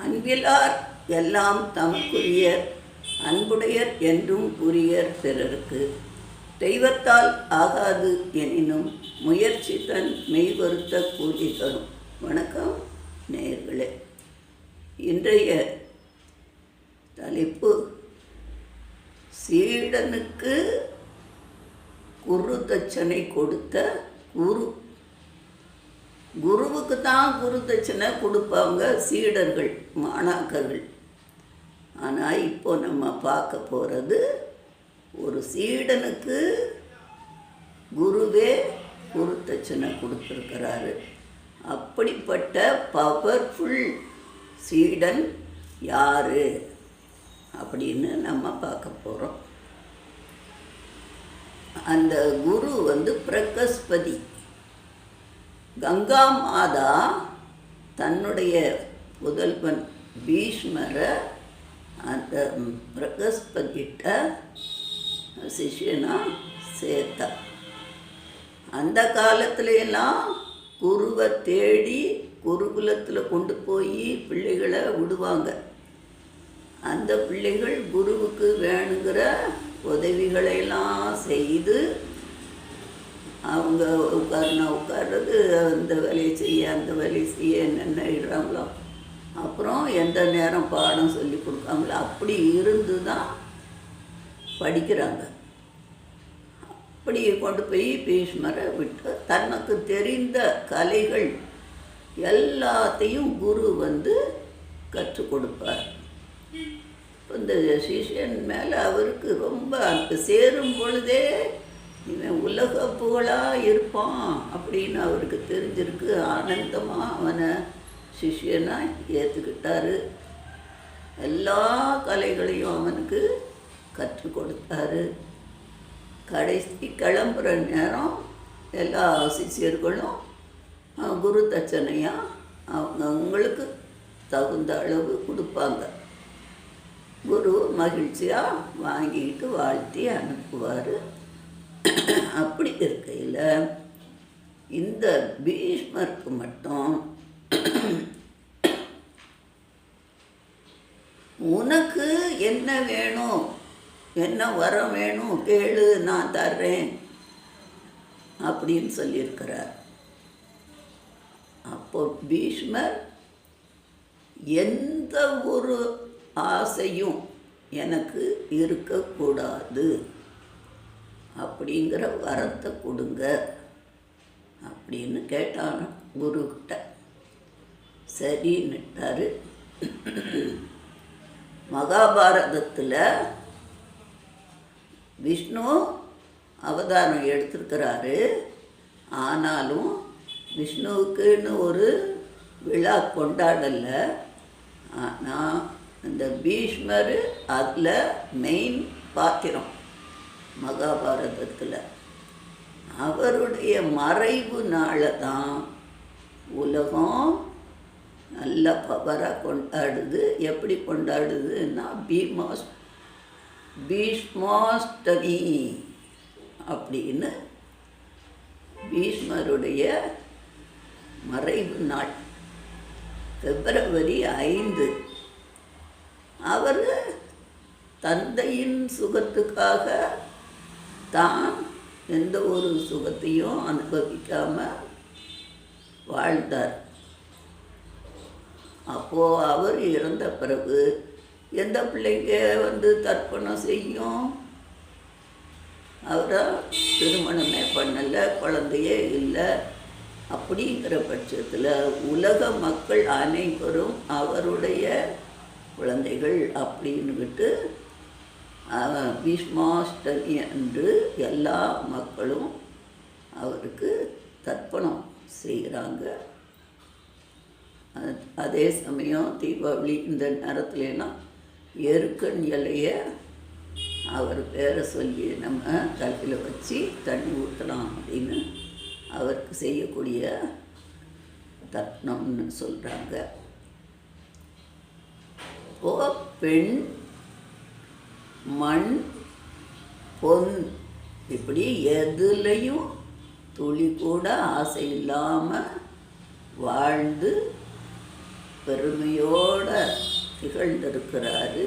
அன்பிலார் எல்லாம் தமக்குரியர் அன்புடையர் என்றும் உரியர் பிறருக்கு. தெய்வத்தால் ஆகாது எனினும் முயற்சி தன் மெய்வருத்த கூலி தரும். வணக்கம் நேயர்களே இன்றைய தலைப்பு சீடனுக்கு குரு தட்சணை கொடுத்த குரு குருவுக்கு தான் குரு தட்சணை கொடுப்பாங்க சீடர்கள் மாணாக்கர்கள். ஆனால் இப்போ நம்ம பார்க்க போகிறது ஒரு சீடனுக்கு குருவே குரு தட்சணை கொடுத்துருக்கிறாரு. அப்படிப்பட்ட பவர்ஃபுல் சீடன் யாரு? அப்படின்னு நம்ம பார்க்க போகிறோம் அந்த குரு வந்து பிரகஸ்பதி. கங்கா மாதா தன்னுடைய புதல்வன் பீஷ்மரை அந்த பிரகஸ்பதிட்ட சிஷ்யனா சேர்த்தா. அந்த காலத்துல எல்லாம் குருவை தேடி குருகுலத்தில் கொண்டு போய் பிள்ளைகளை விடுவாங்க. அந்த பிள்ளைகள் குருவுக்கு வேணுங்கிற உதவிகளையெல்லாம் செய்து அவங்க உட்காருனா உட்கார்றது அந்த வேலையை செய்ய அந்த வேலையை செய்ய என்னென்ன இடுறாங்களோ. அப்புறம் எந்த நேரம் பாடம் சொல்லி கொடுக்காங்களோ அப்படி இருந்து தான் படிக்கிறாங்க. அப்படி கொண்டு போய் பீஷ்மரை விட்டு தனக்கு தெரிந்த கலைகள் எல்லாத்தையும் குரு வந்து கற்றுக் கொடுப்பார். இந்த சிஷ்யன் மேலே அவருக்கு ரொம்ப அந்த சேரும் பொழுதே இவன் உலக புகழாக இருப்பான் அப்படின்னு அவருக்கு தெரிஞ்சிருக்கு. ஆனந்தமாக அவனை சிஷ்யனாக ஏற்றுக்கிட்டாரு எல்லா கலைகளையும் அவனுக்கு கற்றுக் கொடுத்தாரு. கடைசி கிளம்புற நேரம் எல்லா சிஷியர்களும் குரு தட்சணையாக அவங்க அவங்களுக்கு தகுந்த அளவு கொடுப்பாங்க. குரு மகிழ்ச்சியாக வாங்கிட்டு வாழ்த்தி அனுப்புவார். அப்படி இருக்கையில் இந்த பீஷ்மருக்கு மட்டும் உனக்கு என்ன வேணும்? என்ன வரம் வேணும்? கேளு நான் தர்றேன். அப்படின்னு சொல்லியிருக்கிறார். அப்போ பீஷ்மர் எந்த ஒரு ஆசையும் எனக்கு இருக்கக்கூடாது. அப்படிங்கிற வரத்தை கொடுங்க அப்படின்னு கேட்டான் குருக்கிட்ட சரின்னுட்டாரு மகாபாரதத்தில் விஷ்ணு அவதாரம் எடுத்திருக்கிறாரு. ஆனாலும் விஷ்ணுவுக்குன்னு ஒரு விழா கொண்டாடலை. ஆனால் இந்த பீஷ்மர் அதில் மெயின் பாத்திரம். மகாபாரதத்தில். அவருடைய மறைவுனால தான் உலகம் நல்ல பவராக கொண்டாடுது. எப்படி கொண்டாடுதுன்னா பீமாஸ் பீஷ்மாஷ்டமி அப்படின்னு பீஷ்மருடைய மறைவு நாள் பிப்ரவரி ஐந்து. அவர் தந்தையின் சுகத்துக்காக தான் எந்த ஒரு சுகத்தையும் அனுபவிக்காமல் வாழ்ந்தார். அப்போது அவர் இறந்த பிறகு எந்த பிள்ளைங்க வந்து தர்ப்பணம் செய்யும்? அவரை? திருமணமே பண்ணலை குழந்தையே இல்லை. அப்படிங்கிற பட்சத்தில் உலக மக்கள் அனைவரும் அவருடைய குழந்தைகள் அப்படின்னுக்கிட்டு பீஷ்மாஷ்டமி அன்று எல்லா மக்களும் அவருக்கு தர்ப்பணம் செய்கிறாங்க. அதே சமயம் தீபாவளி இந்த நேரத்துலலாம் எருக்கன் இலைய அவர் பேரை சொல்லி நம்ம தலையில் வச்சு தண்ணி ஊற்றலாம் அப்படின்னு அவருக்கு செய்யக்கூடிய தர்ப்பணம்னு சொல்கிறாங்க ஓ பெண் மண் பொன் இப்படி எதுலேயும் துளி கூட ஆசை இல்லாமல் வாழ்ந்து பெருமையோட திகழ்ந்திருக்கிறாரு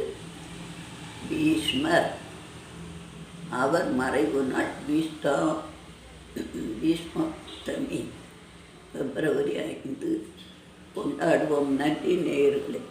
பீஷ்மர். அவர் மறைவு நாள் பீஷ்டா பீஷ்மத்தமி பிப்ரவரி ஐந்து கொண்டாடுவோம். நன்றி நேயர்களே.